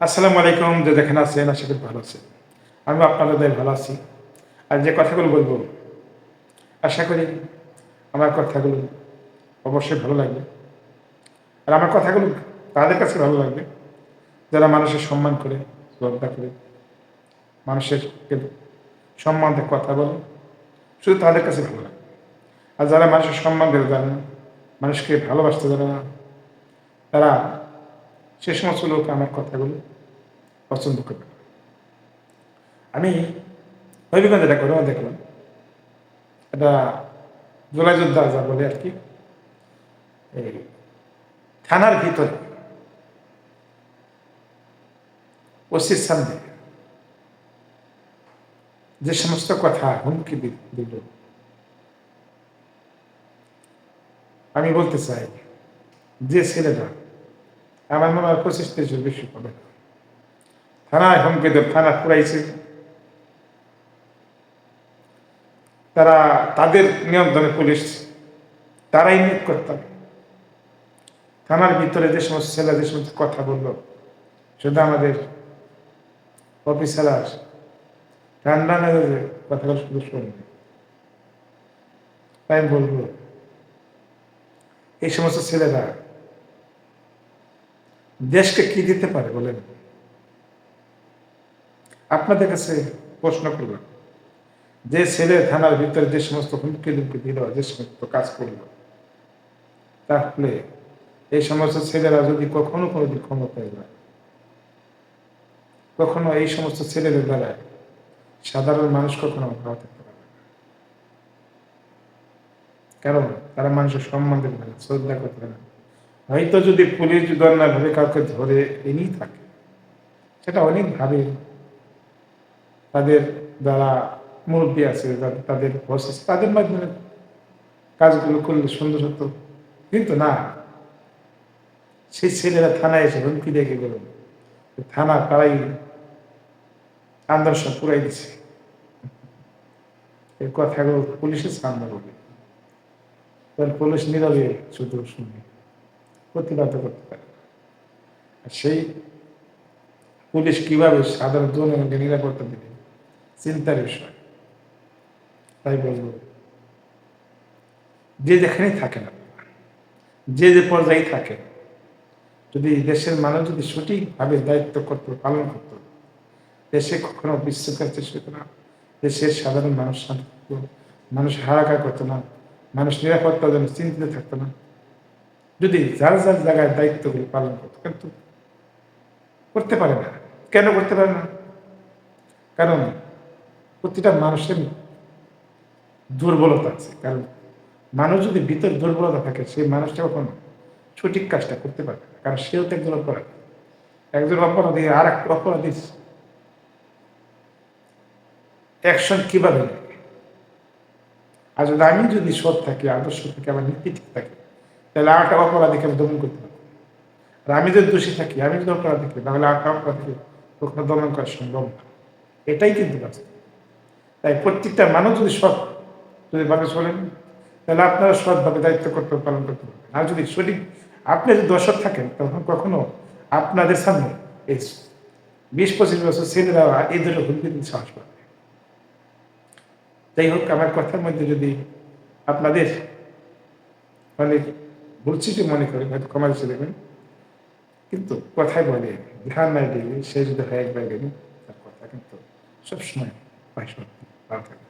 আসসালামু আলাইকুম, যে যেখানে আছেন, আশা করি ভালো আছেন। আমি আপনাদের ভালো আছি। আর যে কথাগুলো বলব, আশা করি আমার কথাগুলো অবশ্যই ভালো লাগবে। আর আমার কথাগুলো তাদের কাছে ভালো লাগবে, যারা মানুষের সম্মান করে, শ্রদ্ধা করে, মানুষের সম্মান কথা বলে, শুধু তাদের কাছে ভালো লাগে। আর যারা মানুষের সম্মান দিতে জানে না, মানুষকে ভালোবাসতে জানে না, তারা সে সমস্ত লোক আমার কথাগুলো পছন্দ করবে আমি হবিগঞ্জ এটা ঘটনা দেখলাম। এটা জোলাই যোদ্ধা যা বলে আর কি। থানার ভিতরে। ওসির সামনে। যে সমস্ত কথা হুমকি দিল। আমি বলতে চাই, যে ছেলেটা আমার মনে হয় পঁচিশ বেশি পাবে। থানায় হুমকি দেব, থানা পুরাইছে তারা তাদের নিয়ন্ত্রণে পুলিশ, তারাই নিয়োগ করতাম থানার ভিতরে যে সমস্ত ছেলেদের সমস্ত কথা বলল, শুধু আমাদের অফিসাররা ঠান্ডা মেজাজে কথাগুলো শুধু শুনবে তাই বলব, এই সমস্ত ছেলেরা দেশকে কি দিতে পারে বলেন? আপনাদের কাছে প্রশ্ন করলাম। যে ছেলে থানার ভিতরে যে সমস্ত হুমকি দুমকি দিল, যে সমস্ত কাজ করল, তাহলে এই সমস্ত ছেলেরা যদি কখনো কোনোদিন ক্ষমতায় যায় কখনো এই সমস্ত ছেলেদের দ্বারা সাধারণ মানুষ কখনো ভালো থাকতে পারে কারণ তারা মানুষের সম্মান দেবে না, শ্রদ্ধা করতে না। হয়তো যদি পুলিশ দন্ডা ভাবে কাউকে ধরে এনেই থাকে, সেটা অনেকভাবে তাদের যারা মুরব্বী আছে, তাদের আছে, তাদের মাধ্যমে কাজগুলো করলে সুন্দর হতো। কিন্তু না, সেই ছেলেরা থানায় এসে হুমকি দেখে গেল থানা তারাই আন্দোলন পুরাই দিছে। এই কথাগুলো পুলিশের সামনে বলে। পুলিশ নীরবে শুধু শুনে প্রতিবাদ করতে পারে। সেই পুলিশ কীভাবে সাধারণ জনগণকে নিরাপত্তা দেবে? চিন্তার বিষয়। তাই বলব, যে যেখানেই থাকে না, যে যে পর্যায়ে থাকে, যদি দেশের মানুষ যদি সঠিকভাবে দায়িত্ব করতো পালন করতো, দেশে কখনো বিশ্বকার চেষ্টা করতো না, দেশের সাধারণ মানুষ মানুষ হারাকার করতো না, মানুষ নিরাপত্তার জন্য চিন্তিত থাকতো না যদি যার যার জায়গায় দায়িত্বগুলো পালন করতো, কিন্তু করতে পারে না। কেন করতে পারে না? কারণ প্রতিটা মানুষের দুর্বলতা আছে। কারণ মানুষ যদি ভিতর দুর্বলতা থাকে, সেই মানুষটা কখনো সঠিক কাজটা করতে পারবে না। কারণ সেও তো একজন অপরাধী। একজন অপরাধী আর একটা অপরাধী অ্যাকশন কীভাবে আর যদি আমি যদি সৎ থাকি, আদর্শ থাকি, আমার নীতি ঠিক থাকে তাহলে একটা অপরাধীকে আমি দমন করতে পারব আর আমি যদি দোষী থাকি, আমি যদি অপরাধ থাকি তাহলে একটা অপরাধীকে কখনো দমন করা সম্ভব না। এটাই কিন্তু বাস্তব। তাই প্রত্যেকটা মানুষ যদি সৎ, যদি ভাবে চলেন তাহলে আপনারা সৎভাবে দায়িত্ব কর্তব্য পালন করতে পারবেন। আর যদি সঠিক, আপনি যদি দর্শক থাকেন, তখন কখনো আপনাদের সামনে এই বিশ পঁচিশ বছর ছেলেরা এই দুটো হুমকি দিতে সাহস পাবে যাই হোক, আমার কথার মধ্যে যদি আপনাদের মানে বলছি যে মনে করি হয়তো কমাল দেবেন কিন্তু কথাই বলে নাই দিলে সে যদি হয় একবার গেলে, তার কথা কিন্তু সবসময় থাকে।